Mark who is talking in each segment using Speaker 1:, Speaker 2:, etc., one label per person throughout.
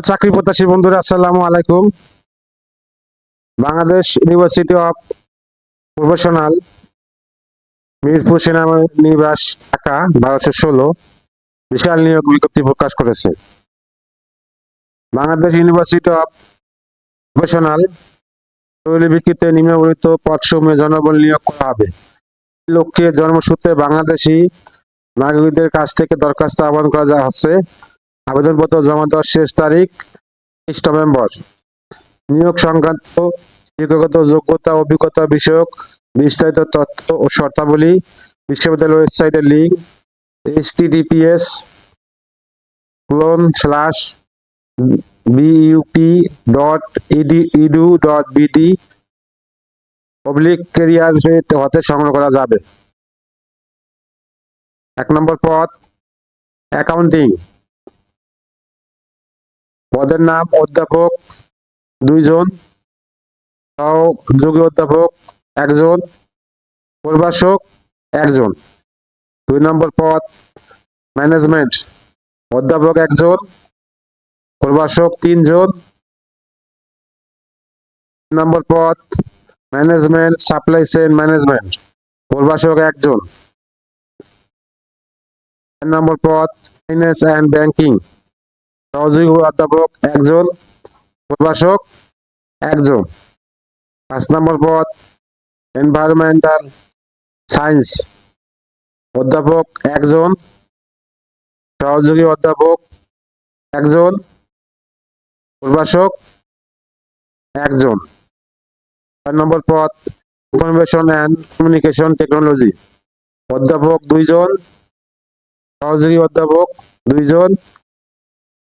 Speaker 1: চাকরি প্রত্যাশী বন্ধুরা, আসসালামু আলাইকুম। Bangladesh university of professional Mirpur সেনানিবাস, Dhaka, বারোশো ষোলো। বিশাল নিয়োগ বিজ্ঞপ্তি প্রকাশ করেছে। বাংলাদেশ ইউনিভার্সিটি অফ প্রফেশনাল তৈরি বিক্রিতে নিম্নবর্ণিত পদসমূহে জনবল নিয়োগ করা হবে। লক্ষ্যে জন্মসূত্রে বাংলাদেশি নাগরিকদের কাছ থেকে দরখাস্ত আহ্বান করা যা হচ্ছে আবেদনপত্র জমা দেওয়ার শেষ তারিখ তেইশ নভেম্বর। নিয়োগ সংক্রান্ত শিক্ষাগত যোগ্যতা, অভিজ্ঞতা বিষয়ক বিস্তারিত তথ্য ও শর্তাবলী বিশ্ববিদ্যালয় ওয়েবসাইটের link H TTPS colon slash BUP dot ED edu dot BD public career হতে সংগ্রহ করা যাবে। এক নম্বর পথ অ্যাকাউন্টিং পদের নাম অধ্যাপক দুইজন সহযোগী অধ্যাপক একজন, প্রভাষক একজন। দুই নম্বর পদ ম্যানেজমেন্ট অধ্যাপক একজন, প্রভাষক তিনজন। তিন নম্বর পদ ম্যানেজমেন্ট সাপ্লাই চেইন ম্যানেজমেন্ট প্রভাষক একজন। নম্বর পদ ফাইন্যান্স অ্যান্ড ব্যাংকিং সহযোগী অধ্যাপক একজন, প্রভাষক একজন। পাঁচ নম্বর পদ এনভায়রনমেন্টাল সায়েন্স অধ্যাপক একজন, সহযোগী অধ্যাপক একজন, প্রভাষক একজন। চার নম্বর পদ ইনফরমেশন অ্যান্ড কমিউনিকেশন টেকনোলজি অধ্যাপক দুইজন, সহযোগী অধ্যাপক দুইজন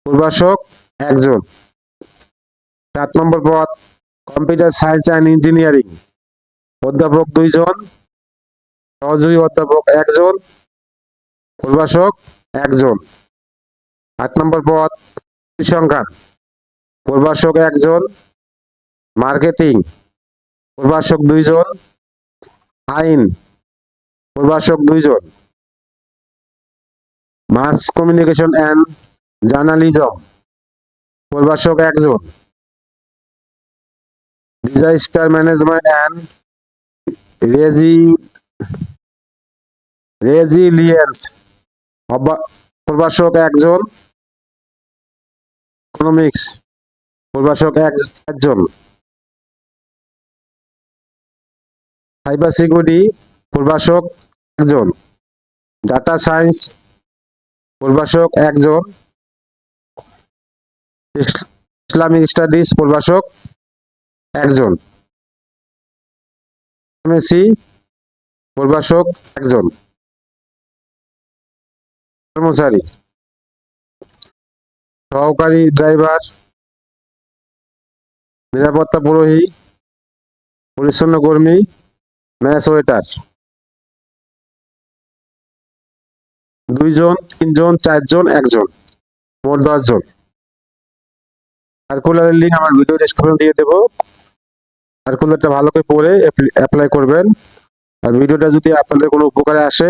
Speaker 1: প্রভাষক একজন। সাত নম্বর পদ, কম্পিউটার সায়েন্স অ্যান্ড ইঞ্জিনিয়ারিং। অধ্যাপক দুইজন, সহযোগী অধ্যাপক একজন, প্রভাষক একজন। আট নম্বর পদ পরিসংখ্যান প্রভাষক একজন, মার্কেটিং। প্রভাষক দুইজন, আইন। প্রভাষক দুইজন। Mass communication and journalism. প্রভাষক একজন। Disaster management and resi resilience প্রভাষক একজন। ইকোনমিক্স প্রভাষক এক- একজন। সাইবার সিকিউরিটি প্রভাষক একজন। ডাটা সায়েন্স প্রভাষক একজন। ইসলামিক স্টাডিজ প্রভাষক একজন। এমএসসি প্রভাষক একজন। কর্মচারী। সহকারী ড্রাইভার। নিরাপত্তা পুরোহী। পরিচ্ছন্ন কর্মী। Mess waiter. দুইজন, তিনজন, চারজন, একজন। মোট দশজন। সার্কুলারের লিঙ্ক আমার ভিডিও ডিসক্রিপশন দিয়ে দেবো। সার্কুলারটা ভালো করে পড়ে অ্যাপ্লাই করবেন। আর ভিডিওটা যদি আপনাদের কোনো উপকারে আসে